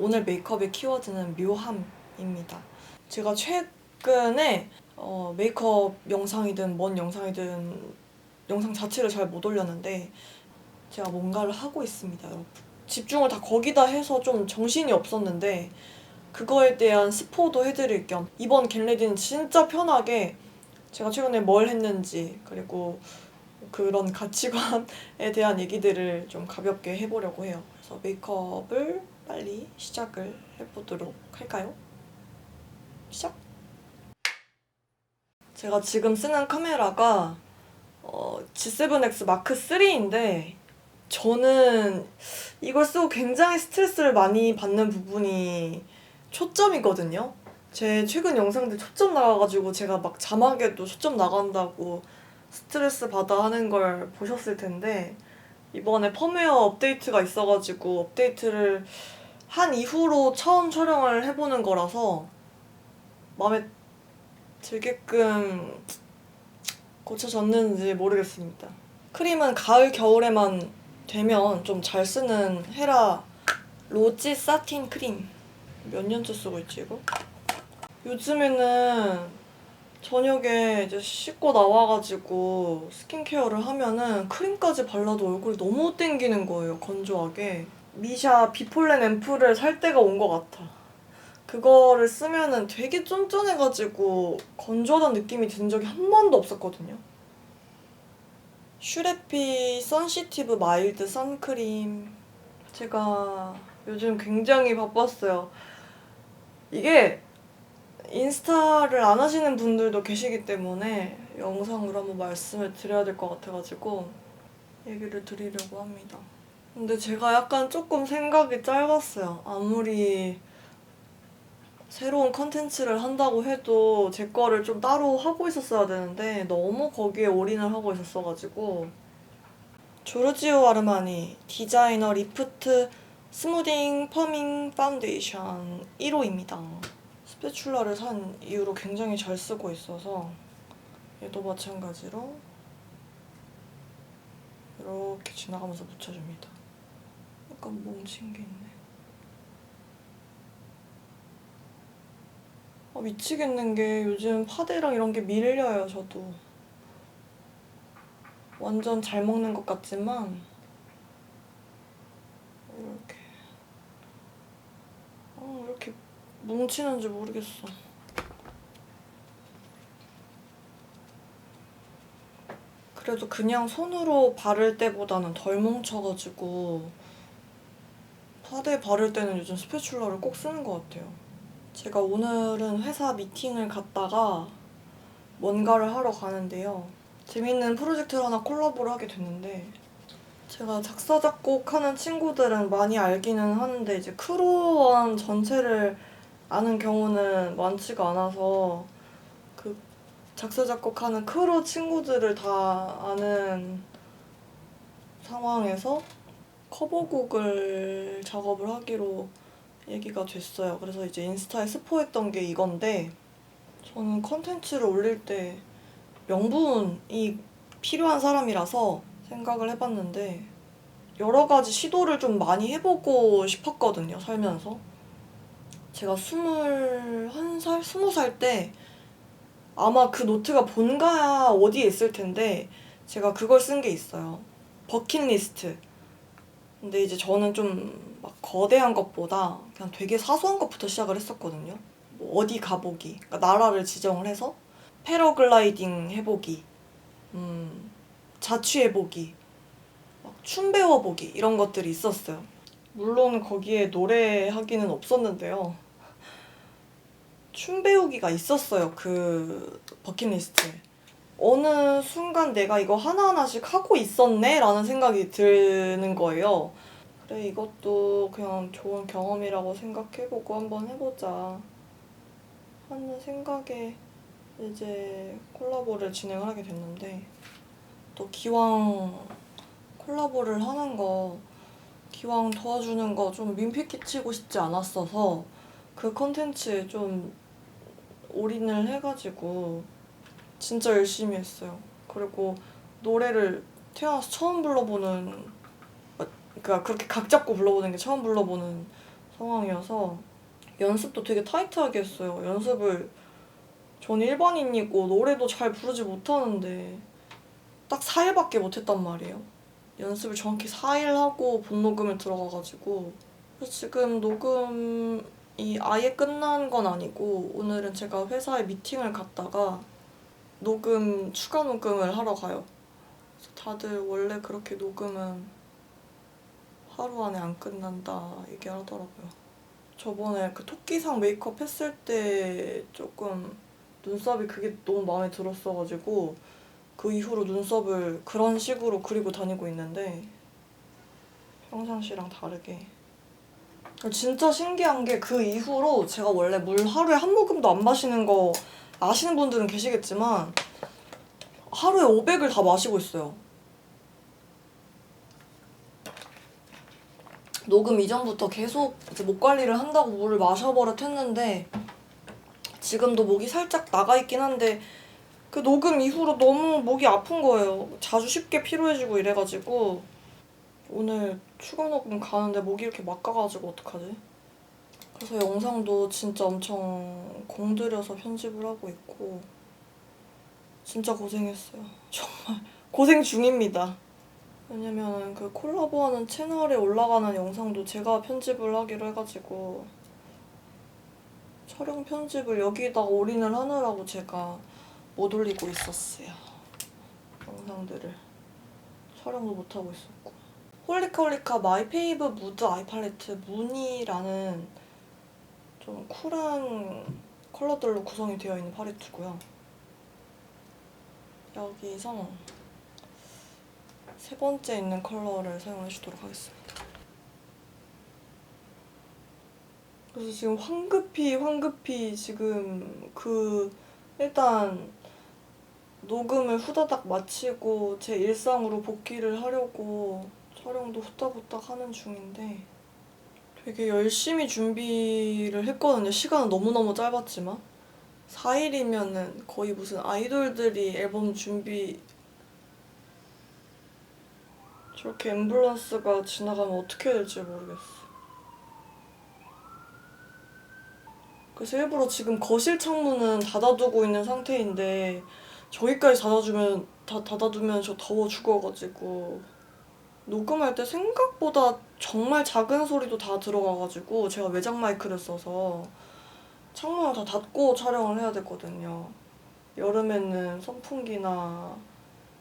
오늘 메이크업의 키워드는 묘함입니다. 제가 최근에 어, 메이크업 영상이든 뭔 영상이든 영상 자체를 잘 못 올렸는데 제가 뭔가를 하고 있습니다, 여러분. 집중을 다 거기다 해서 좀 정신이 없었는데 그거에 대한 스포도 해드릴 겸 이번 겟레디는 진짜 편하게 제가 최근에 뭘 했는지 그리고 그런 가치관에 대한 얘기들을 좀 가볍게 해보려고 해요. 그래서 메이크업을 빨리 시작을 해보도록 할까요? 시작! 제가 지금 쓰는 카메라가 어, G7X 마크 3인데 저는 이걸 쓰고 굉장히 스트레스를 많이 받는 부분이 초점이거든요. 제 최근 영상들 초점 나가가지고 제가 막 자막에도 초점 나간다고 스트레스 받아 하는 걸 보셨을 텐데 이번에 펌웨어 업데이트가 있어가지고 업데이트를 한 이후로 처음 촬영을 해보는 거라서 마음에 들게끔 고쳐졌는지 모르겠습니다. 크림은 가을 겨울에만 되면 좀 잘 쓰는 헤라 로지 사틴 크림 몇 년째 쓰고 있지 이거? 요즘에는 저녁에 이제 씻고 나와가지고 스킨케어를 하면은 크림까지 발라도 얼굴이 너무 땡기는 거예요 건조하게 미샤 비폴렌 앰플을 살 때가 온 것 같아. 그거를 쓰면은 되게 쫀쫀해가지고 건조하다는 느낌이 든 적이 한 번도 없었거든요. 슈레피 선시티브 마일드 선크림. 제가 요즘 굉장히 바빴어요. 이게 인스타를 안 하시는 분들도 계시기 때문에 영상으로 한번 말씀을 드려야 될 것 같아가지고 얘기를 드리려고 합니다. 근데 제가 약간 조금 생각이 짧았어요. 아무리 새로운 컨텐츠를 한다고 해도 제 거를 좀 따로 하고 있었어야 되는데 너무 거기에 올인을 하고 있었어가지고 조르지오 아르마니 디자이너 리프트 스무딩 펌밍 파운데이션 1호입니다. 스패츌라를 산 이후로 굉장히 잘 쓰고 있어서 얘도 마찬가지로 이렇게 지나가면서 묻혀줍니다. 약간 뭉친 게 있네. 아, 미치겠는 게 요즘 파데랑 이런 게 밀려요, 저도. 완전 잘 먹는 것 같지만 이렇게 어, 이렇게 뭉치는지 모르겠어. 그래도 그냥 손으로 바를 때보다는 덜 뭉쳐가지고 파데 바를 때는 요즘 스패츌라를 꼭 쓰는 것 같아요. 제가 오늘은 회사 미팅을 갔다가 뭔가를 하러 가는데요. 재밌는 프로젝트를 하나 콜라보를 하게 됐는데 제가 작사 작곡하는 친구들은 많이 알기는 하는데 이제 크루원 전체를 아는 경우는 많지가 않아서 그 작사 작곡하는 크루 친구들을 다 아는 상황에서 커버곡을 작업을 하기로 얘기가 됐어요. 그래서 이제 인스타에 스포했던 게 이건데 저는 컨텐츠를 올릴 때 명분이 필요한 사람이라서 생각을 해봤는데 여러 가지 시도를 좀 많이 해보고 싶었거든요, 살면서. 제가 21살, 20살 때 아마 그 노트가 본가 어디에 있을 텐데 제가 그걸 쓴 게 있어요. 버킷리스트. 근데 이제 저는 좀 막 거대한 것보다 그냥 되게 사소한 것부터 시작을 했었거든요. 뭐 어디 가보기, 그러니까 나라를 지정을 해서 패러글라이딩 해보기, 음, 자취해보기, 막춤 배워보기 이런 것들이 있었어요. 물론 거기에 노래하기는 없었는데요. 춤 배우기가 있었어요. 그 버킷리스트에. 어느 순간 내가 이거 하나하나씩 하고 있었네? 라는 생각이 드는 거예요. 그래, 이것도 그냥 좋은 경험이라고 생각해보고 한번 해보자. 하는 생각에 이제 콜라보를 진행을 하게 됐는데, 또 기왕 콜라보를 하는 거, 기왕 도와주는 거 좀 민폐 끼치고 싶지 않았어서 그 컨텐츠에 좀 올인을 해가지고 진짜 열심히 했어요. 그리고 노래를 태어나서 처음 불러보는 그러니까 그렇게 각 잡고 불러보는 게 처음 불러보는 상황이어서 연습도 되게 타이트하게 했어요. 연습을 전 일반인이고 노래도 잘 부르지 못하는데 딱 4일밖에 못했단 말이에요. 연습을 정확히 4일 하고 본 녹음을 들어가가지고 그래서 지금 녹음이 아예 끝난 건 아니고 오늘은 제가 회사에 미팅을 갔다가 녹음 추가 녹음을 하러 가요. 다들 원래 그렇게 녹음은 하루 안에 안 끝난다 얘기하더라고요. 저번에 그 토끼상 메이크업 했을 때 조금 눈썹이 그게 너무 마음에 들었어가지고 그 이후로 눈썹을 그런 식으로 그리고 다니고 있는데 평상시랑 다르게 진짜 신기한 게 그 이후로 제가 원래 물 하루에 한 모금도 안 마시는 거 아시는 분들은 계시겠지만 하루에 500을 다 마시고 있어요. 녹음 이전부터 계속 이제 목 관리를 한다고 물을 마셔버릇 했는데 지금도 목이 살짝 나가 있긴 한데 그 녹음 이후로 너무 목이 아픈 거예요. 자주 쉽게 피로해지고 이래가지고 오늘 추가 녹음 가는데 목이 이렇게 막가가지고 어떡하지? 그래서 영상도 진짜 엄청 공들여서 편집을 하고 있고 진짜 고생했어요. 정말 고생 중입니다. 왜냐면 그 콜라보하는 채널에 올라가는 영상도 제가 편집을 하기로 해가지고 촬영 편집을 여기다가 올인을 하느라고 제가 못 올리고 있었어요. 영상들을 촬영도 못 하고 있었고 홀리카 홀리카 마이 페이브 무드 아이 팔레트 무늬라는 좀 쿨한 컬러들로 구성이 되어 있는 팔레트고요. 여기서 세 번째 있는 컬러를 사용해 주도록 하겠습니다. 그래서 지금 황급히 황급히 지금 그 일단 녹음을 후다닥 마치고 제 일상으로 복귀를 하려고 촬영도 후딱후딱 하는 중인데 되게 열심히 준비를 했거든요. 시간은 너무너무 짧았지만 4일이면은 거의 무슨 아이돌들이 앨범 준비 저렇게 앰뷸런스가 지나가면 어떻게 해야 될지 모르겠어. 그래서 일부러 지금 거실 창문은 닫아두고 있는 상태인데 저기까지 닫아주면 다 닫아두면 저 더워 죽어가지고 녹음할 때 생각보다 정말 작은 소리도 다 들어가가지고 제가 외장 마이크를 써서 창문을 다 닫고 촬영을 해야 되거든요. 여름에는 선풍기나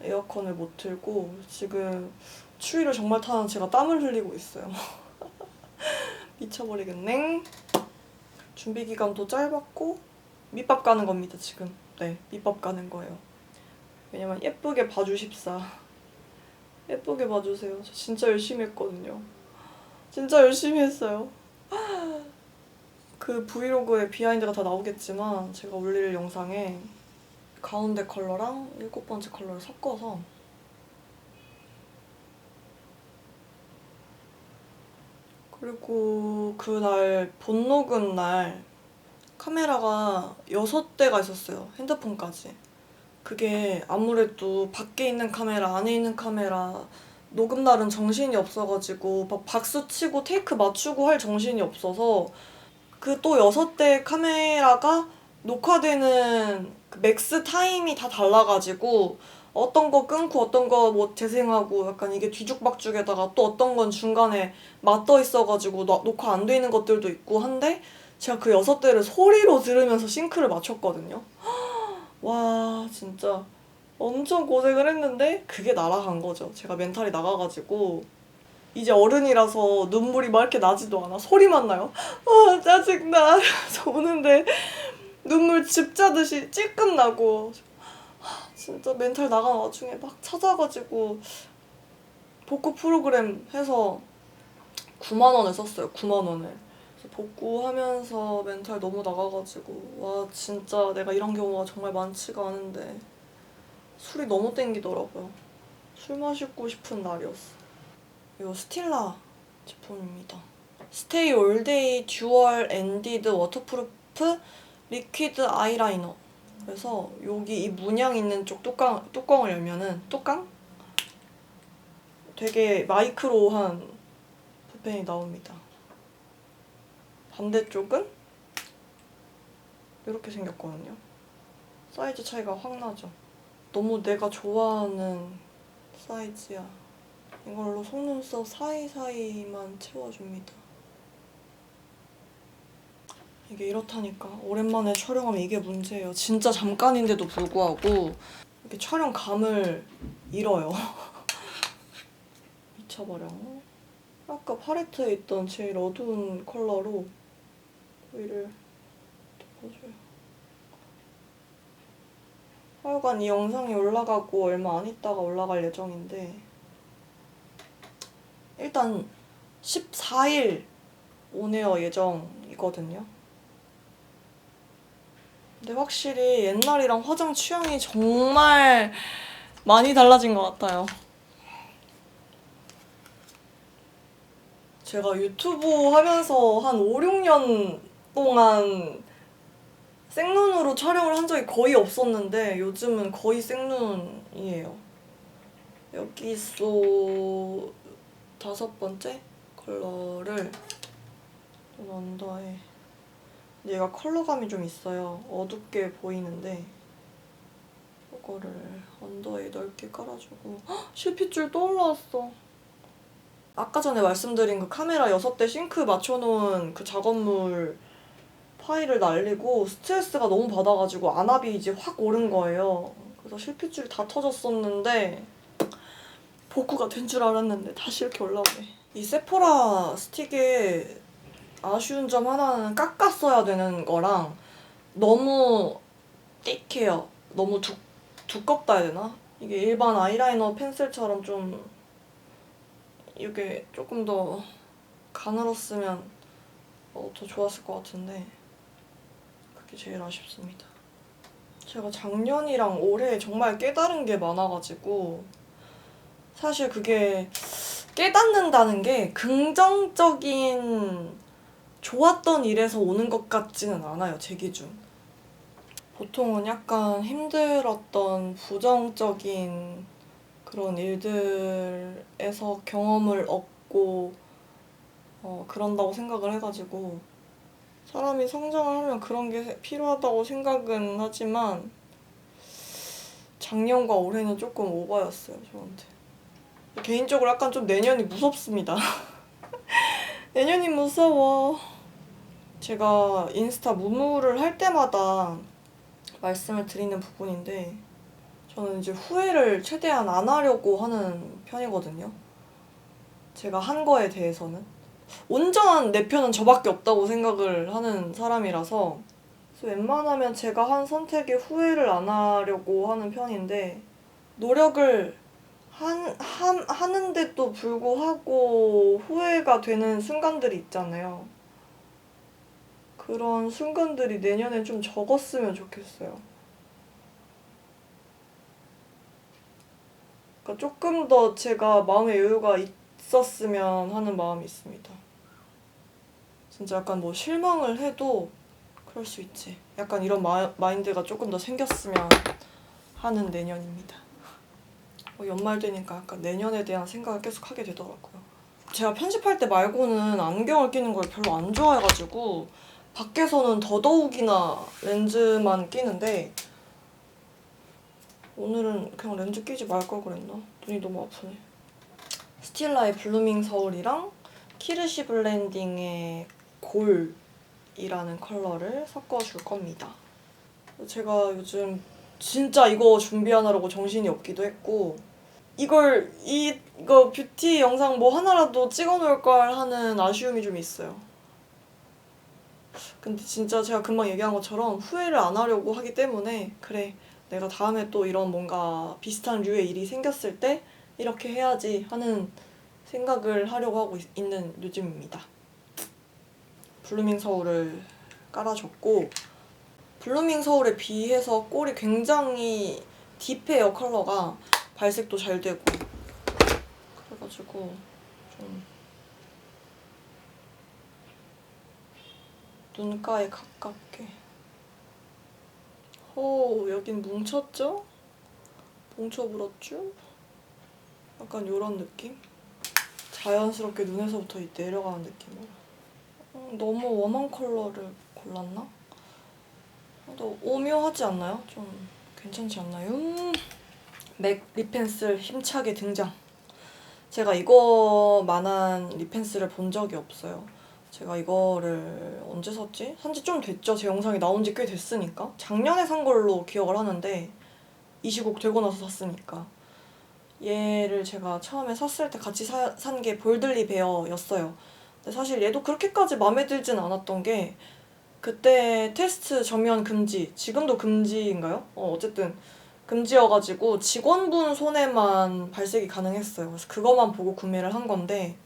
에어컨을 못 틀고 지금 추위를 정말 타는 제가 땀을 흘리고 있어요. 미쳐버리겠네. 준비 기간도 짧았고 밑밥 가는 겁니다 지금. 네, 밑밥 가는 거예요. 왜냐면 예쁘게 봐주십사. 예쁘게 봐주세요. 저 진짜 열심히 했거든요. 진짜 열심히 했어요. 그 브이로그에 비하인드가 다 나오겠지만 제가 올릴 영상에 가운데 컬러랑 일곱 번째 컬러를 섞어서 그리고 그날 본 녹음 날 카메라가 여섯 대가 있었어요. 핸드폰까지. 그게 아무래도 밖에 있는 카메라, 안에 있는 카메라, 녹음 날은 정신이 없어가지고 막 박수 치고 테이크 맞추고 할 정신이 없어서 그 또 여섯 대 카메라가 녹화되는 그 맥스 타임이 다 달라가지고 어떤 거 끊고 어떤 거 뭐 재생하고 약간 이게 뒤죽박죽에다가 또 어떤 건 중간에 맞떠 있어가지고 너- 녹화 안 돼 있는 것들도 있고 한데 제가 그 여섯 대를 소리로 들으면서 싱크를 맞췄거든요. 와 진짜 엄청 고생을 했는데 그게 날아간 거죠. 제가 멘탈이 나가가지고 이제 어른이라서 눈물이 막 이렇게 나지도 않아. 소리만 나요. 아 짜증나. 그래서 오는데 눈물 집 짜듯이 찔끔 나고 진짜 멘탈 나간 와중에 막 찾아가지고 복구 프로그램 해서 9만 원을 썼어요. 9만 원을. 복구하면서 멘탈 너무 나가가지고 와 진짜 내가 이런 경우가 정말 많지가 않은데 술이 너무 땡기더라고요. 술 마시고 싶은 날이었어. 이거 스틸라 제품입니다. 스테이 올데이 듀얼 엔디드 워터프루프 리퀴드 아이라이너. 그래서 여기 이 문양 있는 쪽 뚜껑, 뚜껑을 열면은 뚜껑? 되게 마이크로한 붓펜이 나옵니다. 반대쪽은 이렇게 생겼거든요. 사이즈 차이가 확 나죠. 너무 내가 좋아하는 사이즈야. 이걸로 속눈썹 사이사이만 채워줍니다. 이게 이렇다니까. 오랜만에 촬영하면 이게 문제예요. 진짜 잠깐인데도 불구하고 이렇게 촬영감을 잃어요. 미쳐버려. 아까 팔레트에 있던 제일 어두운 컬러로 위를 덮어줘요. 하여간 이 영상이 올라가고 얼마 안 있다가 올라갈 예정인데 일단 14일 온에어 예정이거든요. 근데 확실히 옛날이랑 화장 취향이 정말 많이 달라진 것 같아요. 제가 유튜브 하면서 한 5, 6년 동안 생눈으로 촬영을 한 적이 거의 없었는데 요즘은 거의 생눈이에요. 여기서 다섯 번째 컬러를 좀 언더에 얘가 컬러감이 좀 있어요. 어둡게 보이는데 이거를 언더에 넓게 깔아주고 헉! 실핏줄 또 올라왔어. 아까 전에 말씀드린 그 카메라 6대 싱크 맞춰놓은 그 작업물 파일을 날리고 스트레스가 너무 받아가지고 안압이 이제 확 오른 거예요. 그래서 실핏줄이 다 터졌었는데 복구가 된 줄 알았는데 다시 이렇게 올라오네. 이 세포라 스틱의 아쉬운 점 하나는 깎았어야 되는 거랑 너무 띡해요. 너무 두, 두껍다 해야 되나? 이게 일반 아이라이너 펜슬처럼 좀 이게 조금 더 가늘었으면 어, 더 좋았을 것 같은데 그게 제일 아쉽습니다. 제가 작년이랑 올해 정말 깨달은 게 많아가지고 사실 그게 깨닫는다는 게 긍정적인 좋았던 일에서 오는 것 같지는 않아요, 제 기준. 보통은 약간 힘들었던 부정적인 그런 일들에서 경험을 얻고 어, 그런다고 생각을 해가지고 사람이 성장을 하면 그런 게 필요하다고 생각은 하지만 작년과 올해는 조금 오버였어요, 저한테. 개인적으로 약간 좀 내년이 무섭습니다. 내년이 무서워. 제가 인스타 무무를 할 때마다 말씀을 드리는 부분인데 저는 이제 후회를 최대한 안 하려고 하는 편이거든요. 제가 한 거에 대해서는. 온전한 내 편은 저밖에 없다고 생각을 하는 사람이라서 웬만하면 제가 한 선택에 후회를 안 하려고 하는 편인데 노력을 한, 한, 하는데도 불구하고 후회가 되는 순간들이 있잖아요. 그런 순간들이 내년에 좀 적었으면 좋겠어요. 그러니까 조금 더 제가 마음의 여유가 있 었으면 하는 마음이 있습니다. 진짜 약간 뭐 실망을 해도 그럴 수 있지. 약간 이런 마, 마인드가 조금 더 생겼으면 하는 내년입니다. 어, 연말 되니까 약간 내년에 대한 생각을 계속 하게 되더라고요. 제가 편집할 때 말고는 안경을 끼는 걸 별로 안 좋아해가지고 밖에서는 더더욱이나 렌즈만 끼는데 오늘은 그냥 렌즈 끼지 말 걸 그랬나? 눈이 너무 아프네. 스틸라의 블루밍 서울이랑 키르시 블렌딩의 골이라는 컬러를 섞어줄 겁니다. 제가 요즘 진짜 이거 준비하느라고 정신이 없기도 했고 이걸 이, 이거 뷰티 영상 뭐 하나라도 찍어놓을 걸 하는 아쉬움이 좀 있어요. 근데 진짜 제가 금방 얘기한 것처럼 후회를 안 하려고 하기 때문에 그래 내가 다음에 또 이런 뭔가 비슷한 류의 일이 생겼을 때 이렇게 해야지 하는 생각을 하려고 하고 있, 있는 요즘입니다. 블루밍 서울을 깔아줬고 블루밍 서울에 비해서 꼴이 굉장히 딥해요 컬러가 발색도 잘 되고 그래가지고 좀 눈가에 가깝게 오 여긴 뭉쳤죠? 뭉쳐불었죠? 약간 요런 느낌? 자연스럽게 눈에서부터 이 내려가는 느낌으로 음, 너무 웜한 컬러를 골랐나? 또 오묘하지 않나요? 좀 괜찮지 않나요? 음, 맥 립펜슬 힘차게 등장. 제가 이거만한 립펜슬을 본 적이 없어요. 제가 이거를 언제 샀지? 산지 좀 됐죠. 제 영상이 나온 지 꽤 됐으니까. 작년에 산 걸로 기억을 하는데 이 시국 되고 나서 샀으니까. 얘를 제가 처음에 샀을 때 같이 산 게 볼들리 베어였어요. 근데 사실 얘도 그렇게까지 마음에 들진 않았던 게 그때 테스트 전면 금지, 지금도 금지인가요? 어, 어쨌든 금지여가지고 직원분 손에만 발색이 가능했어요. 그래서 그것만 보고 구매를 한 건데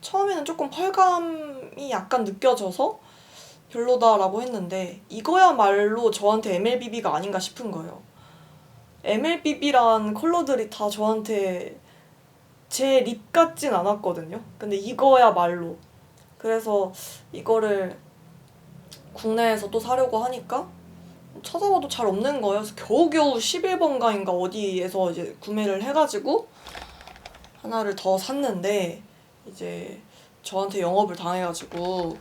처음에는 조금 펄감이 약간 느껴져서 별로다라고 했는데 이거야말로 저한테 MLBB가 아닌가 싶은 거예요. MLBB란 컬러들이 다 저한테 제 립 같진 않았거든요. 근데 이거야말로. 그래서 이거를 국내에서 또 사려고 하니까 찾아봐도 잘 없는 거예요. 그래서 겨우겨우 11번가인가 어디에서 이제 구매를 해가지고 하나를 더 샀는데 이제 저한테 영업을 당해가지고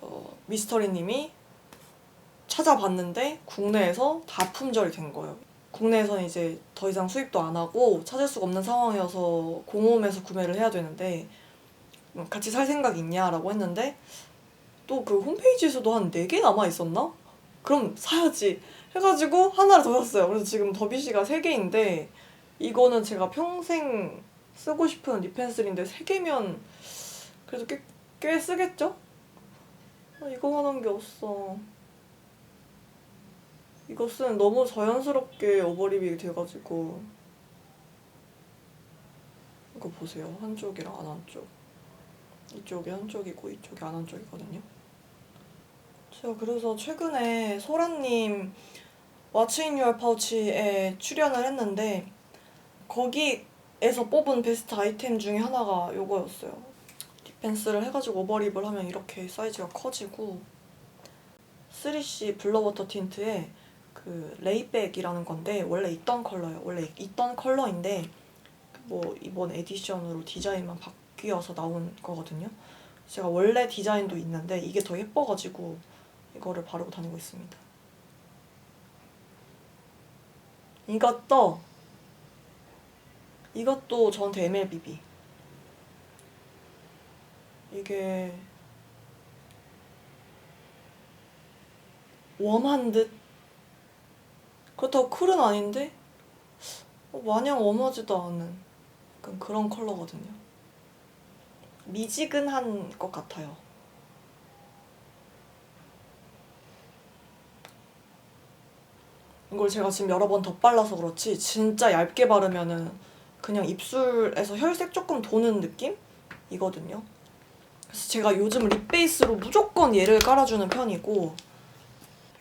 어, 미스터리님이 찾아봤는데 국내에서 다 품절이 된 거예요. 국내에서는 이제 더 이상 수입도 안 하고 찾을 수가 없는 상황이어서 공홈에서 구매를 해야 되는데 음, 같이 살 생각 있냐라고 했는데 또 그 홈페이지에서도 한 4개 남아 있었나? 그럼 사야지 해가지고 하나를 더 샀어요. 그래서 지금 더비씨가 3개인데 이거는 제가 평생 쓰고 싶은 립펜슬인데 3개면 그래도 꽤, 꽤 쓰겠죠? 아, 이거만 한 게 없어. 이것은 너무 자연스럽게 오버립이 돼가지고 이거 보세요. 한쪽이랑 안 한쪽. 이쪽이 한쪽이고 이쪽이 안 한쪽이거든요. 제가 그래서 최근에 소라님 in Your Pouch에 출연을 했는데 거기에서 뽑은 베스트 아이템 중에 하나가 요거였어요. 립펜슬을 해가지고 오버립을 하면 이렇게 사이즈가 커지고 3C 블러워터 틴트에 그 레이백이라는 건데 원래 있던 컬러예요. 원래 있던 컬러인데 뭐 이번 에디션으로 디자인만 바뀌어서 나온 거거든요. 제가 원래 디자인도 있는데 이게 더 예뻐가지고 이거를 바르고 다니고 있습니다. 이것도 이것도 저한테 MLBB 이게 웜한 듯 그렇다고 쿨은 아닌데 어, 마냥 웜하지도 않은 약간 그런 컬러거든요. 미지근한 것 같아요. 이걸 제가 지금 여러 번 덧발라서 그렇지 진짜 얇게 바르면은 그냥 입술에서 혈색 조금 도는 느낌이거든요. 그래서 제가 요즘 립 베이스로 무조건 얘를 깔아주는 편이고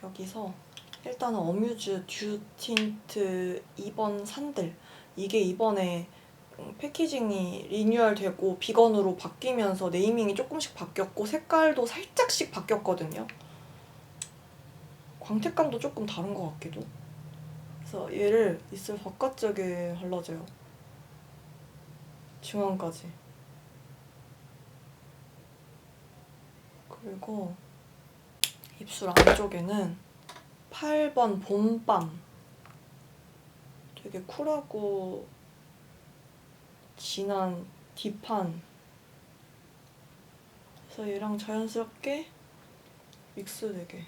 여기서 일단은 어뮤즈 듀 틴트 2번 산들 이게 이번에 음, 패키징이 리뉴얼되고 비건으로 바뀌면서 네이밍이 조금씩 바뀌었고 색깔도 살짝씩 바뀌었거든요. 광택감도 조금 다른 것 같기도. 그래서 얘를 입술 바깥쪽에 발라줘요. 중앙까지. 그리고 입술 안쪽에는 8번 봄밤. 되게 쿨하고 진한 딥한. 그래서 얘랑 자연스럽게 믹스되게.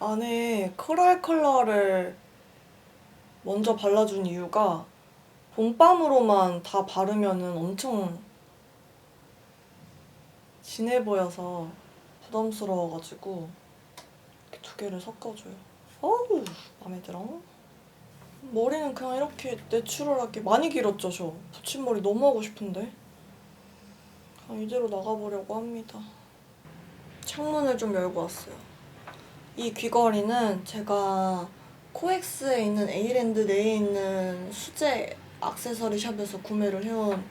안에 코랄 컬러를 먼저 발라준 이유가 봄밤으로만 다 바르면은 엄청 진해 보여서 부담스러워가지고 이렇게 두 개를 섞어줘요. 어우 마음에 들어. 머리는 그냥 이렇게 내추럴하게 많이 길었죠 저. 붙임머리 너무 하고 싶은데. 그냥 이대로 나가보려고 합니다. 창문을 좀 열고 왔어요. 이 귀걸이는 제가 코엑스에 있는 에이랜드 내에 있는 수제 악세서리 샵에서 구매를 해온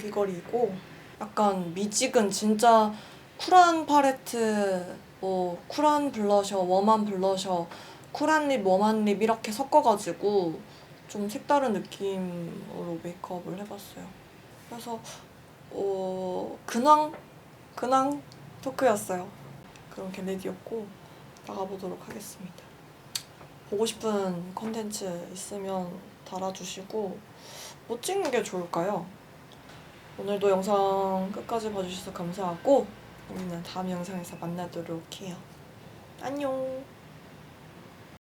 귀걸이고 약간 미직은 진짜 쿨한 팔레트, 뭐 쿨한 블러셔, 웜한 블러셔, 쿨한 립, 웜한 립 이렇게 섞어가지고 좀 색다른 느낌으로 메이크업을 해봤어요. 그래서 어, 근황 근황 토크였어요. 그런 겟레디였고 나가보도록 하겠습니다. 보고 싶은 컨텐츠 있으면 달아주시고 뭐 찍는 게 좋을까요? 오늘도 영상 끝까지 봐주셔서 감사하고 우리는 다음 영상에서 만나도록 해요. 안녕.